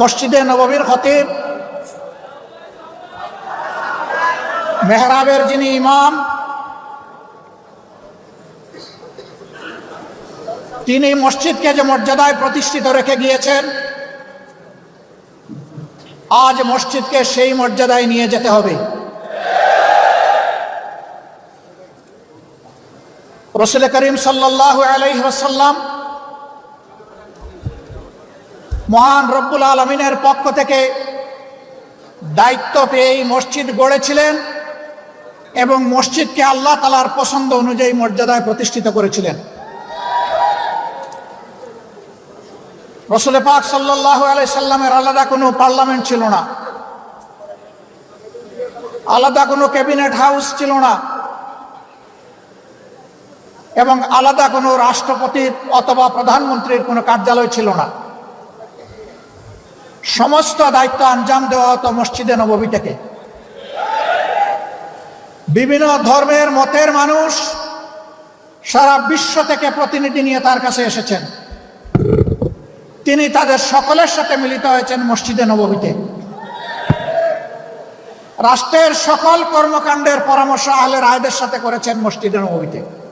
মসজিদে নববীর খতিব, মেহরাবের যিনি ইমাম, তিনি মসজিদকে যে মর্যাদায় প্রতিষ্ঠিত রেখে গিয়েছেন, আজ মসজিদকে সেই মর্যাদায় নিয়ে যেতে হবে। রসুল করিম সাল্লাহ আলাইসাল্লাম মহান রব্বুল আলমিনের পক্ষ থেকে দায়িত্ব পেয়ে এই মসজিদ গড়েছিলেন এবং মসজিদকে আল্লাহ তালার পছন্দ অনুযায়ী মর্যাদায় প্রতিষ্ঠিত করেছিলেন। রসুল পাক সাল্লাহ আলাই সাল্লামের আলাদা কোনো পার্লামেন্ট ছিল না। আলাদা কোনো ক্যাবিনেট হাউস ছিল না। এবং আলাদা কোনো রাষ্ট্রপতির অথবা প্রধানমন্ত্রীর কোনো কার্যালয় ছিল না। সমস্ত দায়িত্ব আঞ্জাম দেওয়া হতো মসজিদে নববী বিভিন্ন ধর্মের মতের মানুষ সারা বিশ্ব থেকে প্রতিনিধি নিয়ে তার কাছে এসেছেন। তিনি তাদের সকলের সাথে মিলিত হয়েছেন মসজিদে নববীতে। রাষ্ট্রের সকল কর্মকাণ্ডের পরামর্শ আহলের রায়দের সাথে করেছেন মসজিদে নববীতে।